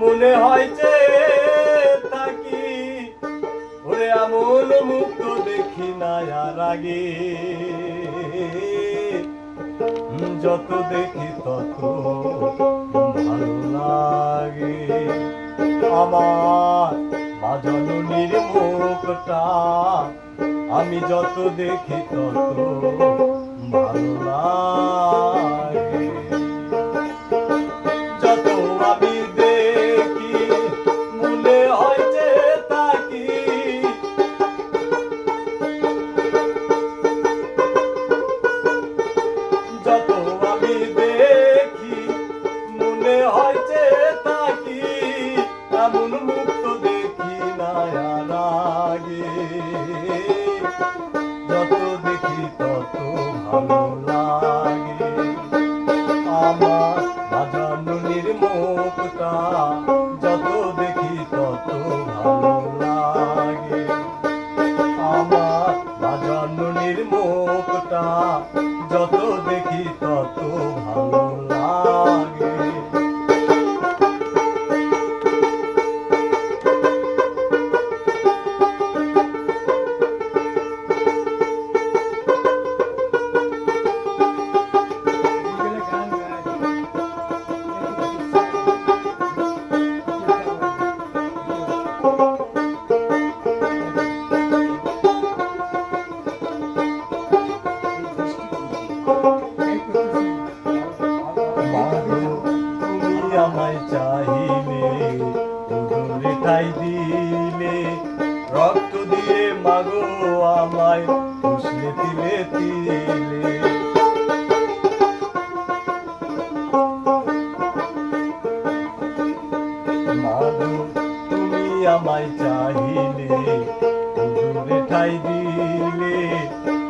মনে হয় যে থাকি। ওরে আমল মুক্ত দেখি না আর আগে যত দেখি তত ভালো লাগে। আমার মা জননীর আমি যত দেখি তত ভালো লাগে। মুখটা আমায় চাহিলে ঠাই দিলে রক্ত দিয়ে আমায় পুষলে তিলে তিলে। তুমি আমায় চাহিলে ঠাই দিলে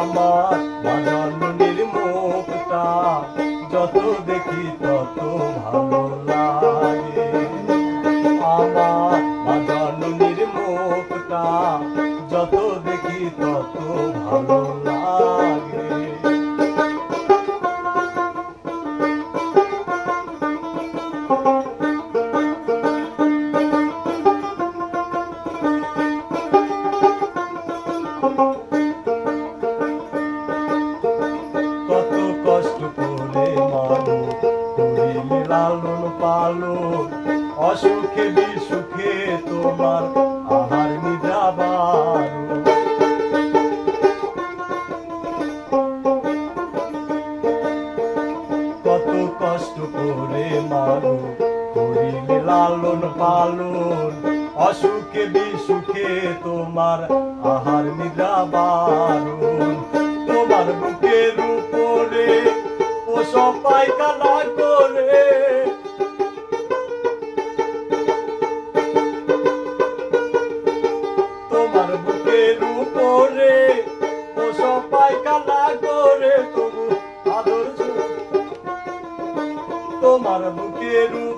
আমার অসুখে বিসুখে তোমার আহার নিদ্রাবার। কত কষ্ট করে মানো করিলে লালন পালন, অসুখে বিসুখে তোমার আহার নিদ্রাবার। তোমার বুকের উপরে ওসব পায়খানা করে আদর তোমার বুকের উপরে